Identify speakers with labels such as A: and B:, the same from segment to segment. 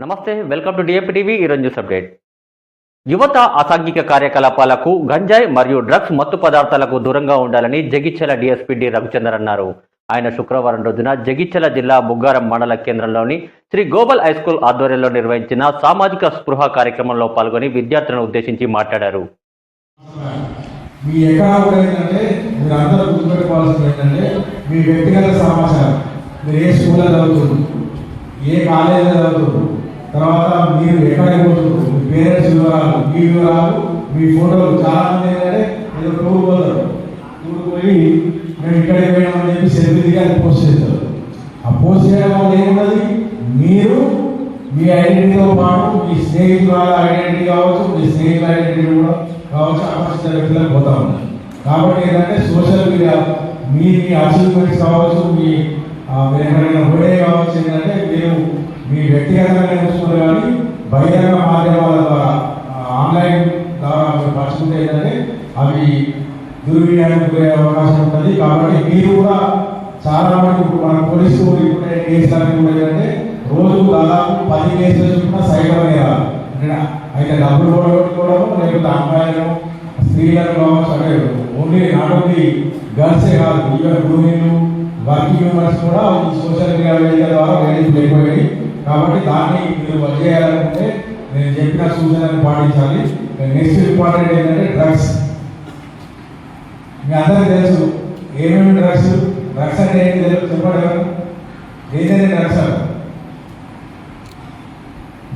A: నమస్తే welcome to DAP TV ఈరోజు news update యువత అసాంఘిక కార్యకలాపాలకు గంజాయి మరియు డ్రగ్స్ మత్తు పదార్థాలకు దూరంగా ఉండాలని జగిత్యాల డిఎస్పీ డి అన్నారు. ఆయన శుక్రవారం రోజున జగిత్యాల జిల్లా బుగ్గారం మండల కేంద్రంలోని శ్రీ గోబల్ హైస్కూల్ ఆధ్వర్యంలో నిర్వహించిన సామాజిక స్పృహ కార్యక్రమంలో పాల్గొని విద్యార్థులను ఉద్దేశించి మాట్లాడారు.
B: మీ మీ వ్యక్తిగత సమాచారం. మీరు ఏ స్కూల్లో ఏ కాలేజీలో చదువుతుంది తర్వాత మీరు ఎక్కడికి పోతున్నారు? మీ పేరెంట్స్ వివరాలు మీ వివరాలు మీ ఫోటోలు చాలా మంది ఏంటంటే ఏదో టూర్ పోతారు. టూర్ పోయి మేము ఇక్కడికి పోయినామని చెప్పి సెల్ఫీ దిగి అది పోస్ట్ చేస్తారు. ఆ పోస్ట్ చేయడం వల్ల ఏమున్నది మీరు మీ ఐడెంటిటీతో పాటు మీ స్నేహితుల ఐడెంటిటీ కావచ్చు మీ స్నేహితుల ఐడెంటిటీ కూడా కావచ్చు అపరిచిత వ్యక్తులకు పోతా ఉన్నారు. కాబట్టి ఏంటంటే సోషల్ మీడియా మీ మీ అచీవ్మెంట్స్ కావచ్చు మీ మీరు ఎక్కడైనా ఓడే కావచ్చు ఏంటంటే మేము మీ వ్యక్తిగతంగా నేర్చుకున్నారు కానీ బహిరంగ మాధ్యమాల ద్వారా ఆన్లైన్ ద్వారా మీరు పంచుకుంటే ఏంటంటే అవి దుర్వినియోగం పోయే అవకాశం ఉంటుంది. కాబట్టి మీరు కూడా చాలా మంది మన పోలీసు ఇప్పుడు కేసులు అన్ని కూడా ఏంటంటే రోజు దాదాపు పది కేసులు చొప్పున సైబర్ నేరాలు. అయితే డబ్బులు పోగొట్టుకోవడం లేకపోతే అమ్మాయిలను స్త్రీలను కావచ్చు అంటే ఓన్లీ నాట్ ఓన్లీ గర్ల్సే కాదు ఈవెన్ గృహిణులు వర్కింగ్ మెంబర్స్ కూడా సోషల్ మీడియా ద్వారా వేదికలు అయిపోయాయి కాబట్టి దాన్ని మీరు వచ్చేయాలనుకుంటే నేను చెప్పిన సూచనలు పాటించాలి. నెక్స్ట్ ఇంపార్టెంట్ ఏంటంటే డ్రగ్స్ మీ అందరికీ తెలుసు ఏమేమి డ్రగ్స్ డ్రగ్స్ అంటే ఏంటి? తెలుసు? చెప్పండి ఎవరు? ఏదైనా డ్రగ్స్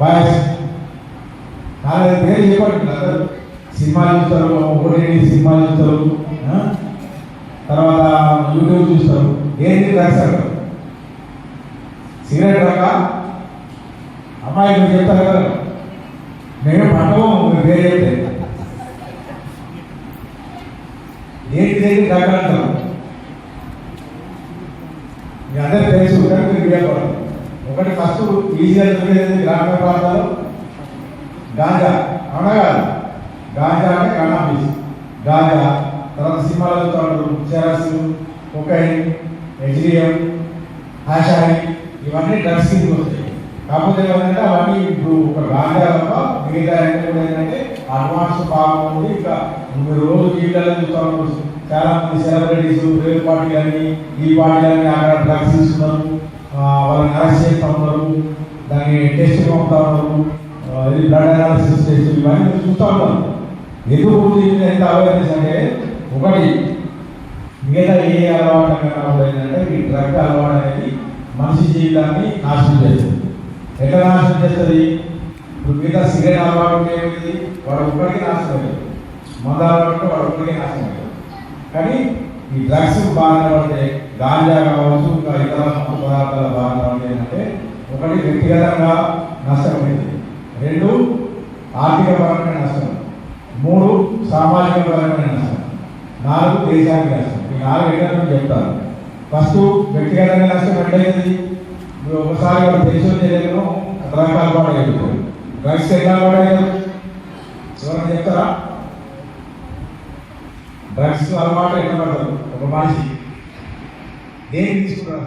B: బాయ్స్ నాలుగు పేరు చెప్పండి. అందరూ సినిమాలు చూస్తారు ఓటీటీ సినిమాలు చూస్తారు తర్వాత యూట్యూబ్ చూస్తారు. ఏంటి డ్రగ్స్ అంటారు సిగరెట్ రకా అమ్మాయి చెప్తారు కదా. నేను పట్టము వేరే ఏంటి దేని డ్రగ్ మీ అందరికి తెలుసు కానీ మీరు ఒకటి ఫస్ట్ ఈజీగా దొరికేది గ్రామీణ ప్రాంతాల్లో గాంజా. అవునా కాదు? గాంజా అంటే కన్నాబీస్ గాంజా. తర్వాత సినిమాలో చూస్తూ ఉంటారు. చెరస్ కొకైన్ హెచ్డిఎం హాషాయి ఇవన్నీ డ్రగ్స్ కింద కాకపోతే ఏమంటే అవన్నీ ఇప్పుడు ఒక గాంధీ తప్ప మిగతా కూడా ఏంటంటే అడ్వాన్స్ బాగుంది ఇంకా మీరు రోజు జీవితాలు చూస్తాము ఉంటారు చాలా మంది సెలబ్రిటీస్ రేపు పార్టీలని ఈ పార్టీలని అక్కడ డ్రగ్స్ ఇస్తున్నారు. వాళ్ళని అరెస్ట్ చేస్తా ఉన్నారు. దాన్ని టెస్ట్ పంపుతా ఉన్నారు. ఇది బ్లడ్ అనాలిసిస్ టెస్ట్ ఇవన్నీ చూస్తూ ఉంటారు ఎందుకు ఎంత అవేర్నెస్ అంటే ఒకటి మిగతా ఏ అలవాటు కన్నా కూడా ఏంటంటే ఈ డ్రగ్ అలవాటు అనేది మనిషి జీవితాన్ని నాశనం చేస్తుంది. నాశనం చేస్తుంది. ఇప్పుడు మిగతా సిగరెట్ అలవాటు ఏమిటి వాడు ఒక్కడికి నాశనం అయ్యారు మందు అలవాటు ఉంటే వాడు ఒక్కడికి నాశనం అయ్యారు కానీ ఈ డ్రగ్స్ బాగా ఉంటే గాంజా కావచ్చు ఇంకా ఇతర పదార్థాల బాగా ఉంటే ఏంటంటే ఒకటి వ్యక్తిగతంగా నష్టమైంది రెండు ఆర్థిక పరమైన నష్టం. మూడు సామాజిక పరమైన నష్టం. నాలుగు దేశానికి నష్టం. ఈ నాలుగు ఎక్కడ నుంచి చెప్తాను ఫస్ట్ వ్యక్తిగతంగా నష్టం ఎట్లయింది? నువ్వు ఒకసారి వాడు తెలిసి తెలియదు డ్రగ్ అలవాటు అయిపోయింది. డ్రగ్స్ ఎట్లా అలవాటు ఎవరైనా చెప్తారా? డ్రగ్స్ అలవాటు ఎట్లా పడతారు ఒక మనిషి దేనికి తీసుకుంటారు